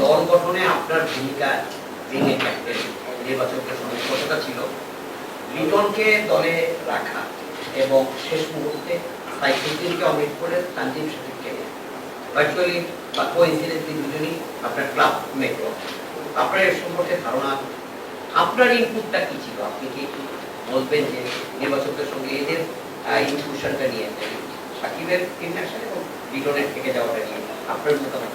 দল গঠনে আপনার ভূমিকা কতটা ছিল। লিটনকে দলে রাখা এবং শেষ মুহূর্তে করে তানজিম ভার্চুয়ালি বা কোইন্সিডেন্টলি দুজনই আপনার ক্লাব মেট আপনার এর সম্পর্কে ধারণা, আপনার ইনপুটটা কি ছিল? আপনি কি বলবেন যে নির্বাচকদের সঙ্গে এদের ইনক্লুশনটা নিয়ে, সাকিবের ইন্টারশন এবং লিটনের থেকে যাওয়াটা নিয়ে আপনার মতামত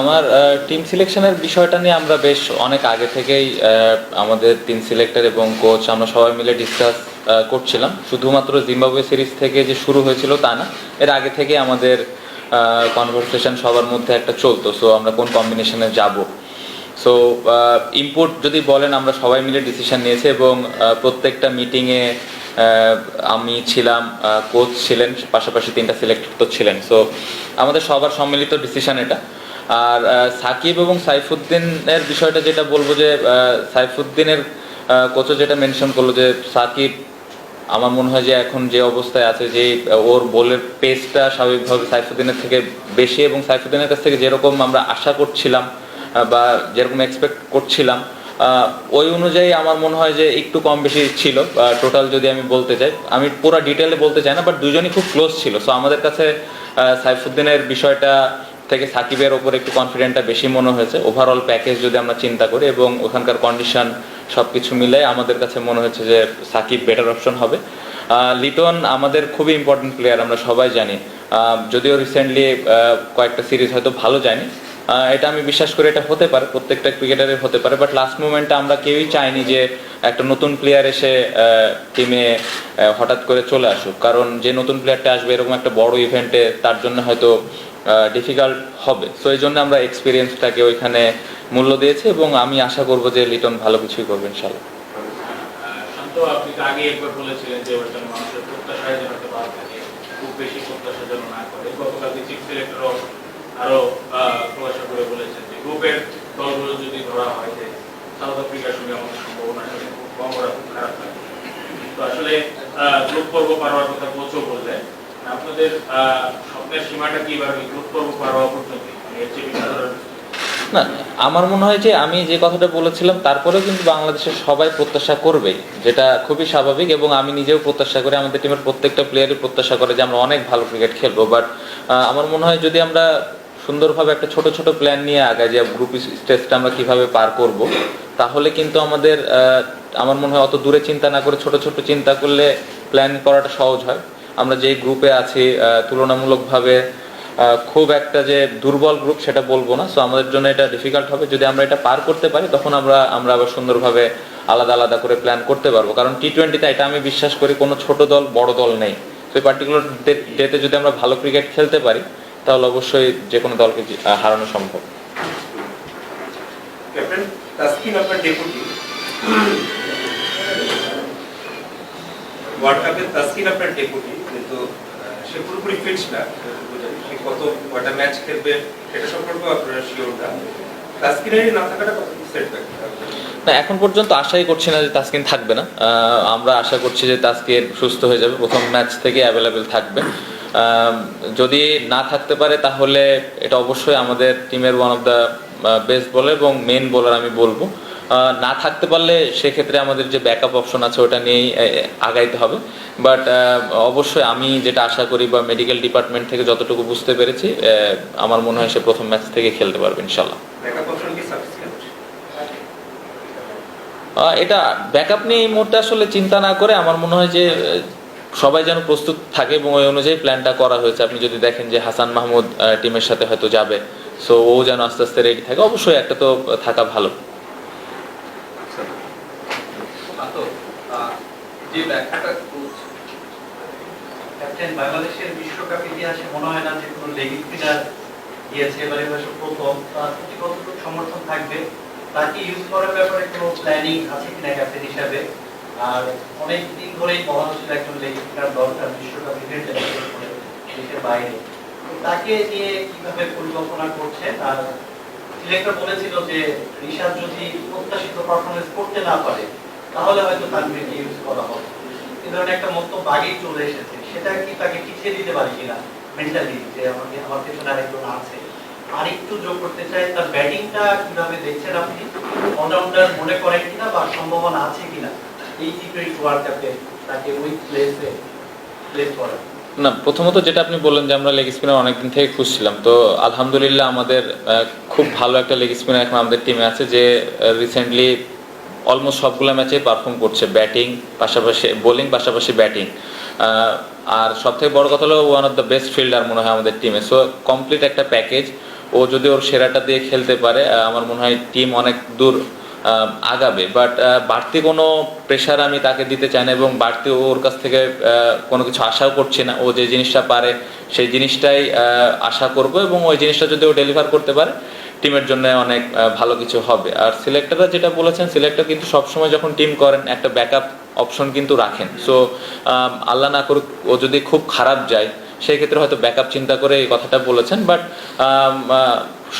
আমার টিম সিলেকশনের বিষয়টা নিয়ে আমরা বেশ অনেক আগে থেকেই আমাদের টিম সিলেক্টর এবং কোচ আমরা সবাই মিলে ডিসকাস করছিলাম। শুধুমাত্র জিম্বাবুয়ে সিরিজ থেকে যে শুরু হয়েছিল তা না, এর আগে থেকে আমাদের কনভারসেশন সবার মধ্যে একটা চলতো। সো আমরা কোন কম্বিনেশনে যাব? সো ইনপুট যদি বলেন, আমরা সবাই মিলে ডিসিশন নিয়েছি এবং প্রত্যেকটা মিটিংয়ে আমি ছিলাম কোচ ছিলেন, পাশাপাশি তিনটা সিলেক্টর তো ছিলেন। সো আমাদের সবার সম্মিলিত ডিসিশন এটা। আর সাকিব এবং সাইফুদ্দিনের বিষয়টা যেটা বলব যে সাইফুদ্দিনের কোচও যেটা মেনশন করল যে, সাকিব, আমার মনে হয় যে এখন যে অবস্থায় আছে, যে ওর বলের পেসটা স্বাভাবিকভাবে সাইফুদ্দিনের থেকে বেশি এবং সাইফুদ্দিনের কাছ থেকে যেরকম আমরা আশা করছিলাম বা যেরকম এক্সপেক্ট করছিলাম ওই অনুযায়ী আমার মনে হয় যে একটু কম বেশি ছিল টোটাল যদি আমি বলতে চাই। আমি পুরো ডিটেলে বলতে চাই না বাট দুজনই খুব ক্লোজ ছিল। সো আমাদের কাছে সাইফুদ্দিনের বিষয়টা থেকে সাকিবের ওপর একটু কনফিডেন্টটা বেশি মনে হয়েছে। ওভারঅল প্যাকেজ যদি আমরা চিন্তা করি এবং ওখানকার কন্ডিশন সব কিছু মিলে আমাদের কাছে মনে হয়েছে যে সাকিব বেটার অপশন হবে। লিটন আমাদের খুবই ইম্পর্টেন্ট প্লেয়ার আমরা সবাই জানি। যদিও রিসেন্টলি কয়েকটা সিরিজ হয়তো ভালো আহ, এটা আমি বিশ্বাস করি এটা হতে পারে প্রত্যেকটা ক্রিকেটারের হতে পারে বাট লাস্ট মোমেন্টে আমরা কেউই চাইনি যে একটা নতুন প্লেয়ার এসে টিমে হঠাৎ করে চলে আসুক। কারণ যে নতুন প্লেয়ারটা আসবে এরকম একটা বড় ইভেন্টে তার জন্য হয়তো ডিফিকাল্ট হবে। সো এই জন্য আমরা এক্সপিরিয়েন্সটাকে ওইখানে মূল্য দিয়েছি এবং আমি আশা করব যে লিটন ভালো কিছুই করবে ইনশাল্লাহ। আপনি আগে একবার বলেছিলেন যে মানুষের প্রত্যাশায় খুব বেশি প্রত্যাশা যেন না করে। গতকালকে চিফ সিলেক্টরও আরও আহ, খোলাসা করে গ্রুপের দলগুলো যদি ধরা হয়, যে সাউথ আফ্রিকার সঙ্গে আমাদের সম্ভাবনা আসলে খুব কম, ওরা খুব খারাপ থাকে তো আসলে গ্রুপ পর্ব পার কথা কোচও বললেন। আপনাদের স্বপ্নের সীমাটা কি এবার গ্রুপ পর্ব পার পর্যন্ত? মানে না, আমার মনে হয় যে আমি যে কথাটা বলেছিলাম, তারপরেও কিন্তু বাংলাদেশের সবাই প্রত্যাশা করবে, যেটা খুবই স্বাভাবিক এবং আমি নিজেও প্রত্যাশা করি। আমাদের টিমের প্রত্যেকটা প্লেয়ারই প্রত্যাশা করে যে আমরা অনেক ভালো ক্রিকেট খেলব। বাট আমার মনে হয় যদি আমরা সুন্দরভাবে একটা ছোট ছোট প্ল্যান নিয়ে আগাই যে গ্রুপ স্টেজটা আমরা কীভাবে পার করব। তাহলে কিন্তু আমাদের আমার মনে হয় অত দূরে চিন্তা না করে ছোট ছোট চিন্তা করলে প্ল্যান করাটা সহজ হয়। আমরা যেই গ্রুপে আছি তুলনামূলকভাবে খুব একটা যে দুর্বল গ্রুপ সেটা বলব না। সো আমাদের জন্য এটা ডিফিকাল্ট হবে। যদি আমরা এটা পার করতে পারি, তখন আমরা আমরা আবার সুন্দরভাবে আলাদা আলাদা করে প্ল্যান করতে পারব। কারণ টি টোয়েন্টিতে এটা আমি বিশ্বাস করি কোনো ছোট দল, বড় দল নেই। তো পার্টিকুলার ডেতে যদি আমরা ভালো ক্রিকেট খেলতে পারি তাহলে অবশ্যই যে কোনো দলকে হারানো সম্ভব। ক্যাপ্টেন তাসকিন আপনার ডেপুটি। ওয়ার্ল্ড কাপের তাসকিন আপনার ডেপুটি কিন্তু সে পুরোপুরি ফিট না সে কত কয়টা ম্যাচ খেলবে সেটা সম্পর্কে আপনারা শিওর না। তাসকিনের না থাকাটা কত সেটব্যাক না এখন পর্যন্ত আশাই করছি না যে তাসকিন থাকবে না। আমরা আশা করছি যে তাসকিন সুস্থ হয়ে যাবে। প্রথম ম্যাচ থেকে অ্যাভেলেবেল থাকবে। যদি না থাকতে পারে তাহলে এটা অবশ্যই আমাদের টিমের one of the best bowler এবং মেন বোলার আমি বলব। না থাকতে পারলে সেক্ষেত্রে আমাদের যে ব্যাকআপ অপশন আছে ওটা নিয়েই আগাইতে হবে। বাট অবশ্যই আমি যেটা আশা করি বা মেডিকেল ডিপার্টমেন্ট থেকে যতটুকু বুঝতে পেরেছি আমার মনে হয় সে প্রথম ম্যাচ থেকে খেলতে পারবে ইনশাল্লাহ এটা ব্যাকআপ নিয়ে এই মুহূর্তে আসলে চিন্তা না করে আমার মনে হয় যে সবাই যেন প্রস্তুত থাকে এবং ওই অনুযায়ী প্ল্যানটা করা হয়েছে। আপনি যদি দেখেন যে হাসান মাহমুদ টিমের সাথে হয়তো যাবে। সো ও যেন আস্তে আস্তে রেডি থাকে। অবশ্যই একটা তো থাকা ভালো। থাকবে? তাকে ইউজ করার ব্যাপারে কোনো প্ল্যানিং আছে কিনা ক্যাপ্টেন হিসাবে? আর অনেক দিন ধরেই একজন স্পিনার দরকার বিশ্বকাপ দেশের বাইরে। তাকে নিয়ে কীভাবে পরিকল্পনা আর সিলেক্টর বলেছিল যে ঋষাদ যদি প্রত্যাশিত পারফরমেন্স করতে না পারে, তাহলে হয়তো ইউজ করা হবে। এ ধরনের একটা মন্তব্য আগেই চলে এসেছে। সেটা কি তাকে পিছিয়ে দিতে পারে কিনা মেন্টালি যে আমাকে, আমার পেছনে আরেকজন আছে। আরেকটু যোগ করতে চাই, তার ব্যাটিংটা কীভাবে দেখছেন আপনি? অলরাউন্ডার মনে করেন কিনা বা সম্ভাবনা আছে কিনা? না, প্রথমত যেটা আপনি বললেন যে আমরা লেগ স্পিনার অনেকদিন থেকে খুঁজছিলাম, তো আলহামদুলিল্লাহ আমাদের খুব ভালো একটা লেগ স্পিনার এখন আমাদের টিমে আছে যে রিসেন্টলি অলমোস্ট সবগুলো ম্যাচে পারফর্ম করছে ব্যাটিং পাশাপাশি বোলিং পাশাপাশি ব্যাটিং আর সব থেকে বড় কথা হলো one of the best fielder মনে হয় আমাদের টিমে সো কমপ্লিট একটা প্যাকেজ ও যদি ওর সেরাটা দিয়ে খেলতে পারে আমার মনে হয় টিম অনেক দূর আগাবে। বাট বাড়তি কোনো প্রেশার আমি তাকে দিতে চাই না এবং বাড়তি ওর কাছ থেকে কোনো কিছু আশাও করছি না। ও যে জিনিসটা পারে, সেই জিনিসটাই আশা করব এবং ওই জিনিসটা যদি ও ডেলিভার করতে পারে টিমের জন্য অনেক ভালো কিছু হবে। আর সিলেক্টররা যেটা বলেছেন সিলেক্টর কিন্তু সবসময় যখন টিম করেন, একটা ব্যাকআপ অপশন কিন্তু রাখেন। সো আল্লাহ না করুক, ও যদি খুব খারাপ যায়, সেই ক্ষেত্রে হয়তো ব্যাকআপ চিন্তা করে এই কথাটা বলেছেন। বাট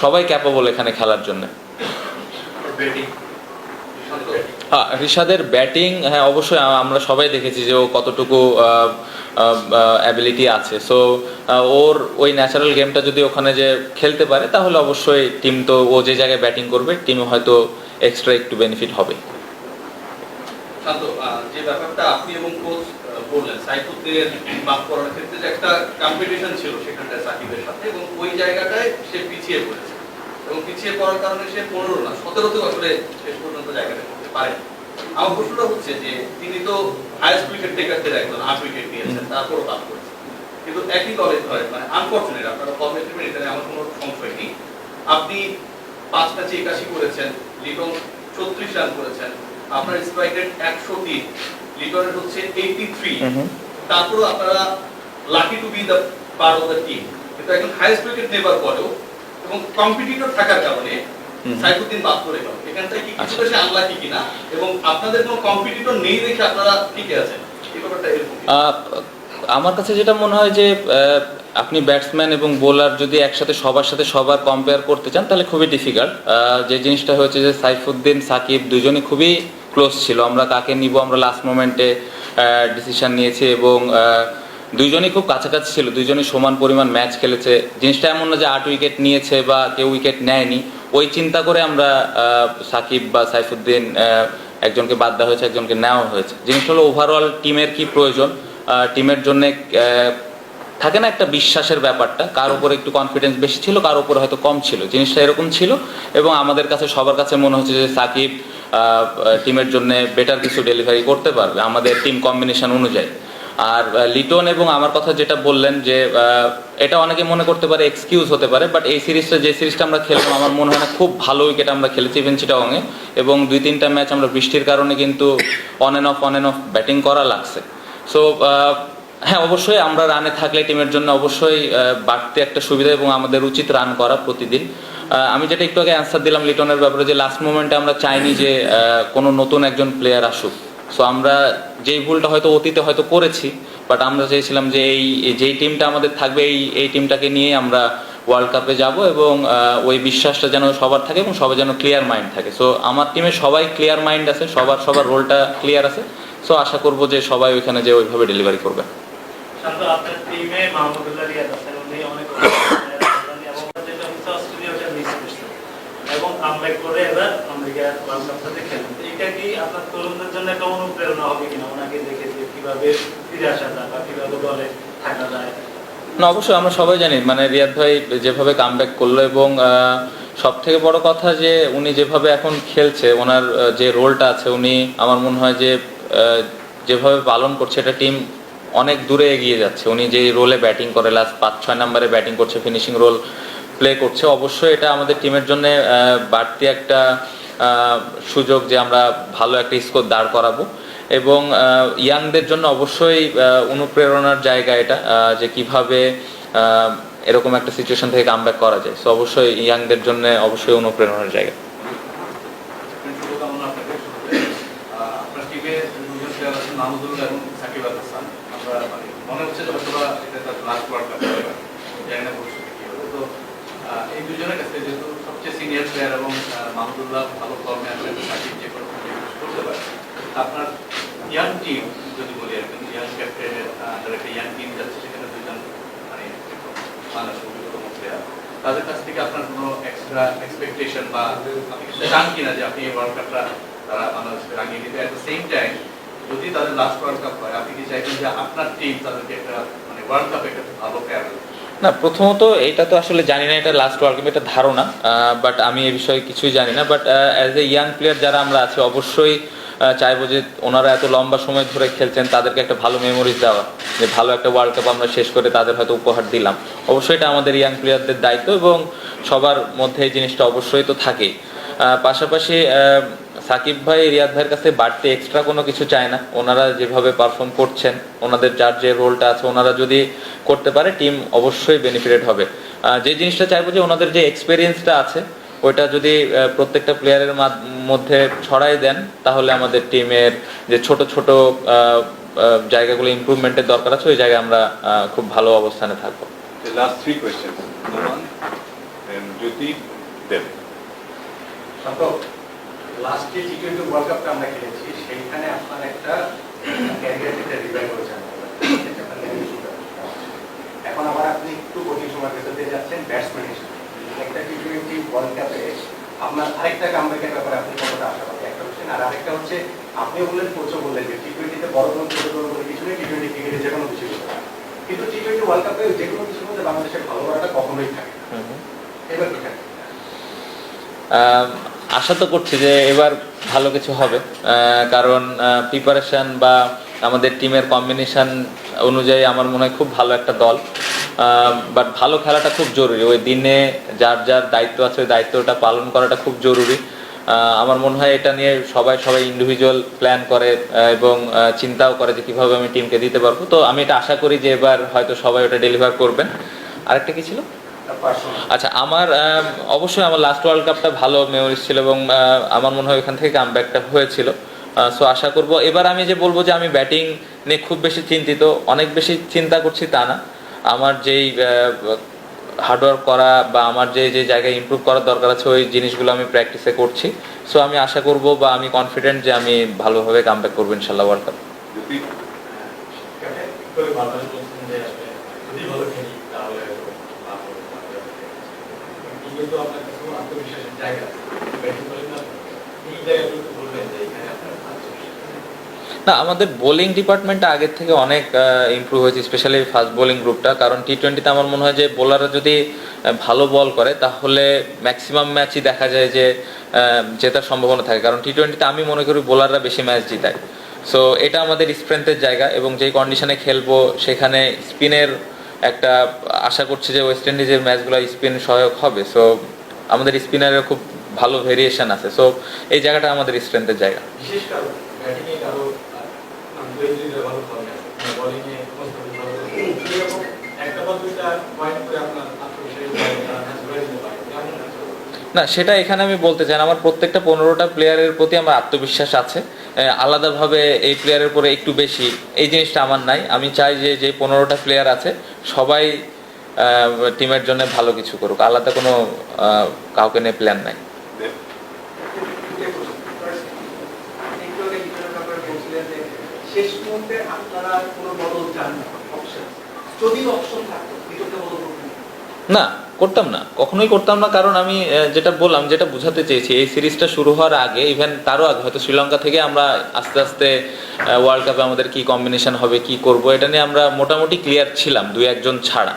সবাই ক্যাপাবল এখানে খেলার জন্য। রিশাদের ব্যাটিং হ্যাঁ অবশ্যই আমরা সবাই দেখেছি যে ও কতটুকু অ্যাবিলিটি আছে। সো ওর ওই ন্যাচারাল গেমটা যদি ওখানে যে খেলতে পারে, তাহলে অবশ্যই টিম তো ও যে জায়গায় ব্যাটিং করবে টিমে হয়তো এক্সট্রা একটু বেনিফিট হবে। যে ব্যাপারটা আপনি এবং কোচ বললেন, সাইফুদ্দিনের করার ক্ষেত্রে যে একটা কম্পিটিশন ছিল সাকিবের সাথে এবং ওই জায়গাটায় সে পিছিয়ে পড়েছে। এবং পিছিয়ে পড়ার কারণে সে পনেরো না, সতেরোতেও আসলে শেষ পর্যন্ত জায়গাটা পারেন আমার প্রশ্নটা হচ্ছে যে তিনি তো হাইস্ট উইকেট টেকারদের একজন আট উইকেট নিয়েছেন তারপরও কাজ করেছেন কিন্তু একই দলে ধরেন মানে আনফর্চুনেট আপনারা ফর্মেট নেবেন এখানে আমার কোনো সংশয় নেই আপনি পাঁচ ম্যাচে একাশি করেছেন লিটন ছত্রিশ রান করেছেন আপনার স্ট্রাইক রেট একশো তিন লিটনের হচ্ছে এইটি থ্রি। তারপরও আপনারা lucky to be the part of the team কিন্তু একজন হাইয়েস্ট উইকেট নেবার পরেও এবং কম্পিটিটর থাকার কারণে। সাইফুদ্দিন বাদ করে গেল। এখানটায় কি কিছু বেশি আনলাকি কিনা? এবং আপনাদের কোনো কম্পিটিটর নেই দেখে আপনারা টিকে আছেন? এই ব্যাপারটা এরকম। আমার কাছে যেটা মনে হয় যে আপনি ব্যাটসম্যান এবং বোলার যদি একসাথে সবার সাথে সবার কম্পেয়ার করতে চান তাহলে খুবই ডিফিকাল্ট যে জিনিসটা হয়েছে যে সাইফুদ্দিন সাকিব দুজনই খুবই ক্লোজ ছিল। আমরা কাকে নিব আমরা লাস্ট মোমেন্টে ডিসিশন নিয়েছি এবং দুইজনই খুব কাছাকাছি ছিল। দুইজনই সমান পরিমাণ ম্যাচ খেলেছে। জিনিসটা এমন না যে আট উইকেট নিয়েছে বা কেউ উইকেট নেয়নি। ওই চিন্তা করে আমরা সাকিব বা সাইফুদ্দিন একজনকে বাদ দেওয়া হয়েছে, একজনকে নেওয়া হয়েছে। জিনিসটা হলো ওভারঅল টিমের কি প্রয়োজন? টিমের জন্য থাকে না একটা বিশ্বাসের ব্যাপারটা, কার উপরে একটু কনফিডেন্স বেশি ছিল, কার উপরে হয়তো কম ছিল। জিনিসটা এরকম ছিল এবং আমাদের কাছে, সবার কাছে মনে হচ্ছে যে সাকিব টিমের জন্য বেটার কিছু ডেলিভারি করতে পারবে, আমাদের টিম কম্বিনেশন অনুযায়ী। আর লিটন এবং আমার কথা যেটা বললেন যে এটা অনেকে মনে করতে পারে এক্সকিউজ হতে পারে বাট এই সিরিজটা, যে সিরিজটা আমরা খেললাম, আমার মনে হয় না খুব ভালো উইকেট আমরা খেলেছি ইভেন চিটাগংয়ে এবং দুই তিনটা ম্যাচ আমরা বৃষ্টির কারণে কিন্তু on and off on and off batting করা লাগছে। সো হ্যাঁ অবশ্যই আমরা রানে থাকলে টিমের জন্য অবশ্যই বাড়তি একটা সুবিধা এবং আমাদের উচিত রান করা প্রতিদিন। আমি যেটা একটু আগে অ্যান্সার দিলাম লিটনের ব্যাপারে যে লাস্ট মোমেন্টে আমরা চাইনি যে কোনো নতুন একজন প্লেয়ার আসুক। সো আমরা যেই ভুলটা হয়তো অতীতে হয়তো করেছি বাট আমরা চেয়েছিলাম যে এই যেই টিমটা আমাদের থাকবে এই এই টিমটাকে নিয়ে আমরা ওয়ার্ল্ড কাপে যাব এবং ওই বিশ্বাসটা যেন সবার থাকে এবং সবার যেন ক্লিয়ার মাইন্ড থাকে সো আমার টিমে সবাই ক্লিয়ার মাইন্ড আছে সবার সবার রোলটা ক্লিয়ার আছে সো আশা করব যে সবাই ওইখানে যে ওইভাবে ডেলিভারি করবে এবং কামব্যাক করে এবার ওয়ার্ল্ড তো এটা আপনার তরুণদের জন্য একটা অনুপ্রেরণা হবে কিনা? ওনাকে দেখে যে কীভাবে ফিরে আসা যায় বা কীভাবে দলে থাকা যায়। না, অবশ্যই আমরা সবাই জানি মানে রিয়াদ ভাই যেভাবে কামব্যাক করল এবং সব থেকে বড় কথা যে উনি যেভাবে এখন খেলছে, ওনার যে রোলটা আছে, উনি আমার মনে হয় যে যেভাবে পালন করছে, এটা টিম অনেক দূরে এগিয়ে যাচ্ছে। উনি যে রোলে ব্যাটিং করে লাস্ট পাঁচ ছয় নম্বরে ব্যাটিং করছে ফিনিশিং রোল প্লে করছে, অবশ্যই এটা আমাদের টিমের জন্য বাড়তি একটা সুযোগ যে আমরা ভালো একটা স্কোর দাঁড় করাবো। এবং ইয়াংদের জন্য অবশ্যই অনুপ্রেরণার জায়গা এটা যে কীভাবে এরকম একটা সিচুয়েশন থেকে কামব্যাক করা যায়। সো অবশ্যই ইয়াংদের জন্য অবশ্যই অনুপ্রেরণার জায়গা শুভকামনা আপনাকে শুরুতে। আহ, আপনার টিমে দুজন প্লেয়ার আছেন মাহমুদুল এবং সাকিব আল হাসান আমরা মানে মনে হচ্ছে যে হয়তো বা এটা তার লাস্ট ওয়ার্ল্ড কাপ হবে জানি না ভবিষ্যতে কি হবে তো আহ, এই দুজনের কাছে যেহেতু সিনিয়র এবং মাহমুদুল্লাহ ভালো ফর্মে আছে সাকিব যে কোনো করতে পারে আপনার ইয়াং টিম যদি বলি একজন ইয়াং ক্যাপ্টেনের আন্ডার একটা ইয়াং টিম যাচ্ছে, সেখানে দুজন মানে মানুষ অভিজ্ঞতম প্লেয়ার তাদের কাছ থেকে আপনার কোনো এক্সট্রা এক্সপেকটেশন বা আপনি কিছু চান কিনা যে আপনি এই ওয়ার্ল্ড কাপটা তারা বাংলাদেশকে রাঙিয়ে দিতে অ্যাট দ্য সেম টাইম যদি তাদের লাস্ট ওয়ার্ল্ড কাপ হয়, আপনি কি চাইবেন যে আপনার টিম তাদেরকে একটা মানে ওয়ার্ল্ড কাপে একটা ভালো ফেয়ারওয়েল না, প্রথমত এটা তো আসলে জানি না, এটা লাস্ট ওয়ার্ল্ড কাপ এটা ধারণা বাট আমি এ বিষয়ে কিছুই জানি না but as a young player যারা আমরা আছি, অবশ্যই চাইব যে ওনারা এত লম্বা সময় ধরে খেলছেন, তাদেরকে একটা ভালো মেমোরিজ দেওয়া, যে ভালো একটা ওয়ার্ল্ড কাপ আমরা শেষ করে তাদের হয়তো উপহার দিলাম। অবশ্যই এটা আমাদের ইয়াং প্লেয়ারদের দায়িত্ব এবং সবার মধ্যে এই জিনিসটা অবশ্যই তো থাকেই। পাশাপাশি সাকিব ভাই, রিয়াদ ভাইয়ের কাছে বাড়তে এক্সট্রা কোনো কিছু চায় না। ওনারা যেভাবে পারফর্ম করছেন, ওনাদের যার যে রোলটা আছে, ওনারা যদি করতে পারে টিম অবশ্যই বেনিফিটেড হবে। যে জিনিসটা চাইব যে ওনাদের যে এক্সপিরিয়েন্সটা আছে, ওইটা যদি প্রত্যেকটা প্লেয়ারের মধ্যে ছড়াই দেন, তাহলে আমাদের টিমের যে ছোট ছোট জায়গাগুলো ইমপ্রুভমেন্টের দরকার আছে, ওই জায়গায় আমরা খুব ভালো অবস্থানে থাকব। Last three questions. Noman Jyoti, last যে টি টোয়েন্টি ওয়ার্ল্ড কাপটা আমরা খেলেছি সেইখানে আপনার একটা ক্যারিয়ার একটা রিভাইভ হয়েছে। এখন আবার আপনি একটু কঠিন সময় ভেতর দিয়ে যাচ্ছেন ব্যাটসম্যান হিসেবে। একটা টি টোয়েন্টি ওয়ার্ল্ড কাপে আপনার আরেকটা কামব্যাকের ব্যাপারে আপনি কতটা আশাবাদী? একটা হচ্ছেন আর আরেকটা হচ্ছে আপনি বললেন কোচও বললেন যে টি টোয়েন্টিতে বড় কোনো ছোট কোনো বলে কিছু নেই টি টোয়েন্টি ক্রিকেটে যে কোনো কিছু কিন্তু টি টোয়েন্টি ওয়ার্ল্ড কাপে যে কোনো কিছুর মধ্যে বাংলাদেশের ভালো করাটা কখনোই থাকে এবার কি থাকে? আশা তো করছি যে এবার ভালো কিছু হবে। কারণ প্রিপারেশন বা আমাদের টিমের কম্বিনেশন অনুযায়ী আমার মনে হয় খুব ভালো একটা দল। বাট ভালো খেলাটা খুব জরুরি। ওই দিনে যার যার দায়িত্ব আছে, ওই দায়িত্বটা পালন করাটা খুব জরুরি। আমার মনে হয় এটা নিয়ে সবাই সবাই ইন্ডিভিজুয়াল প্ল্যান করে এবং চিন্তাও করে যে কীভাবে আমি টিমকে দিতে পারব। তো আমি এটা আশা করি যে এবার হয়তো সবাই ওটা ডেলিভার করবেন। আরেকটা কি ছিল? আচ্ছা আমার অবশ্যই আমার লাস্ট ওয়ার্ল্ড কাপটা ভালো মেমোরিজ ছিল এবং আমার মনে হয় ওখান থেকে কামব্যাকটা হয়েছিল। সো আশা করব এবার আমি যে বলব যে আমি ব্যাটিং নিয়ে খুব বেশি চিন্তিত অনেক বেশি চিন্তা করছি তা না। আমার যেই হার্ডওয়ার্ক করা বা আমার যে যে জায়গায় ইমপ্রুভ করার দরকার আছে ওই জিনিসগুলো আমি প্র্যাকটিসে করছি। সো আমি আশা করব বা আমি কনফিডেন্ট যে আমি ভালোভাবে কামব্যাক করব ইনশাল্লাহ ওয়ার্ল্ড কাপ যদি ভালো খেলি তাহলে। না, আমাদের বোলিং ডিপার্টমেন্টটা আগের থেকে অনেক ইমপ্রুভ হয়েছে স্পেশালি ফাস্ট বোলিং গ্রুপটা কারণ টি টোয়েন্টিতে আমার মনে হয় যে বোলাররা যদি ভালো বল করে, তাহলে ম্যাক্সিমাম ম্যাচই দেখা যায় যে জেতার সম্ভাবনা থাকে। কারণ টি টোয়েন্টিতে আমি মনে করি বোলাররা বেশি ম্যাচ জিতায়। সো এটা আমাদের স্ট্রেংথের জায়গা এবং যেই কন্ডিশনে খেলব, সেখানে স্পিনের একটা আশা করছি যে ওয়েস্ট ইন্ডিজের ম্যাচগুলো স্পিন সহায়ক হবে। সো আমাদের স্পিনারের খুব ভালো ভেরিয়েশন আছে। সো এই জায়গাটা আমাদের স্ট্রেংথের জায়গা। কিছু না। সেটা এখানে আমি বলতে চাই আমার প্রত্যেকটা পনেরোটা প্লেয়ারের প্রতি আমার আত্মবিশ্বাস আছে। আলাদাভাবে এই প্লেয়ারের উপরে একটু বেশি এই জিনিসটা আমার নাই। আমি চাই যে যে পনেরোটা প্লেয়ার আছে সবাই টিমের জন্য ভালো কিছু করুক। আলাদা কোনো কাউকে নিয়ে প্ল্যান নাই। শেষ মুহূর্তে আপনারা কোনো বদল চান যদি অপশন থাকতো না। করতাম না। কখনোই করতাম না, কারণ আমি যেটা বললাম, যেটা বুঝাতে চেয়েছি, এই সিরিজটা শুরু হওয়ার আগে ইভেন তারও আগে, হয়তো শ্রীলঙ্কা থেকে আমরা আস্তে আস্তে ওয়ার্ল্ড কাপে আমাদের কি কম্বিনেশন হবে, কি করব, এটা নিয়ে আমরা মোটামুটি ক্লিয়ার ছিলাম, দুই একজন ছাড়া।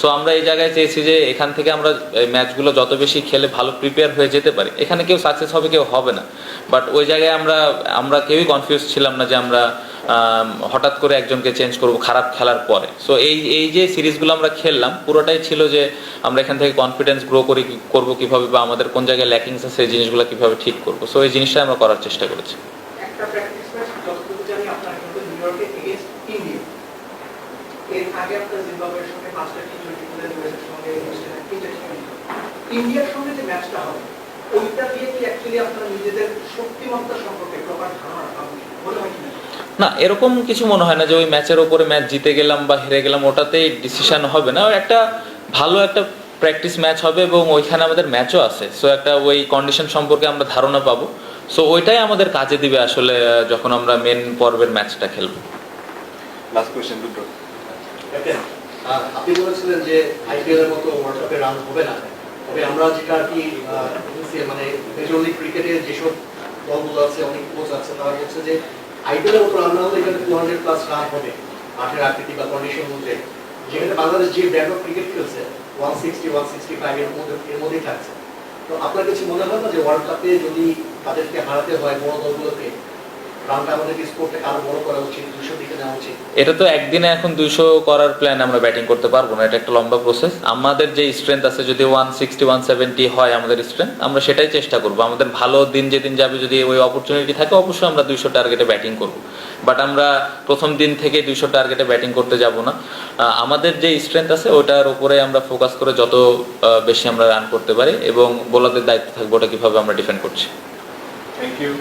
সো আমরা এই জায়গায় চেয়েছি যে এখান থেকে আমরা ম্যাচগুলো যত বেশি খেলে ভালো প্রিপেয়ার হয়ে যেতে পারি। এখানে কেউ সাকসেস হবে, কেউ হবে না। বাট ওই জায়গায় আমরা আমরা কেউই কনফিউজ ছিলাম না যে আমরা হঠাৎ করে একজনকে চেঞ্জ করব খারাপ খেলার পরে। সো এই এই যে সিরিজগুলো আমরা খেললাম, পুরোটাই ছিল যে আমরা এখান থেকে কনফিডেন্স গ্রো করি, করব কীভাবে বা আমাদের কোন জায়গায় ল্যাকিংস আছে সেই জিনিসগুলো কীভাবে ঠিক করব। সো এই জিনিসটা আমরা করার চেষ্টা করেছি। একটা প্র্যাকটিস ম্যাচ যতটুকু জানি কিন্তু নিউ ইয়র্কে এগেইনস্ট ইন্ডিয়া এর আগে আপনার জিম্বাবুয়ের সঙ্গে পাঁচটা টি টোয়েন্টি ওয়েস্টের সঙ্গে ইন্ডিয়ার সঙ্গে যে ম্যাচটা হবে ওইটা দিয়ে কি অ্যাকচুয়ালি আপনারা নিজেদের শক্তিমত্তা সম্পর্কে ধারণা রাখা উচিত মনে হয় না এরকম কিছু মনে হয় না যে ওই ম্যাচের ওপরে ম্যাচ জিতে গেলাম বা হেরে গেলাম ওটাতেই ডিসিশন হবে না। একটা ভালো একটা প্র্যাকটিস ম্যাচ হবে এবং ওইখানে আমাদের ম্যাচও আছে। সো একটা ওই কন্ডিশন সম্পর্কে আমরা ধারণা পাবো। সো ওইটাই আমাদের কাজে দিবে আসলে যখন আমরা মেন পর্বের ম্যাচটা খেলব. ক্যাপ্টেন, আহ, আপনি বলেছিলেন যে আইপিএল এর মতো ওয়ার্ল্ড কাপে রান হবে না। তবে আমরা যেটা আর কি মানে মেজর লিগ ক্রিকেটে যেসব দলগুলো আছে, অনেক কোচ আছে, তারা বলছে যে আইপিএলের মতো রান না হলে এখানে টু হান্ড্রেড প্লাস রান হবে মাঠের আকৃতি বা কন্ডিশন মধ্যে যেখানে বাংলাদেশ যে ব্যান্ড অফ ক্রিকেট খেলছে one sixty one sixty five এর মধ্যে, এর মধ্যেই থাকছে। তো আপনার কাছে মনে হয় না যে ওয়ার্ল্ড কাপে যদি তাদেরকে হারাতে হয় বড় দলগুলোকে এটা তো একদিনে এখন দুইশো করার প্ল্যান আমরা ব্যাটিং করতে পারব না এটা একটা লম্বা প্রসেস আমাদের যে স্ট্রেংথ আছে যদি ওয়ান সিক্সটি ওয়ান সেভেন্টি হয় আমাদের স্ট্রেংথ আমরা সেটাই চেষ্টা করব। আমাদের ভালো দিন যেদিন যাবে যদি ওই অপরচুনিটি থাকে অবশ্যই আমরা দুইশো টার্গেটে ব্যাটিং করব। বাট আমরা প্রথম দিন থেকে দুইশো টার্গেটে ব্যাটিং করতে যাব না। আমাদের যে স্ট্রেংথ আছে ওটার উপরে আমরা ফোকাস করে যত বেশি আমরা রান করতে পারি এবং বোলারদের দায়িত্ব থাকবে ওটা কীভাবে আমরা ডিফেন্ড করছি। Thank you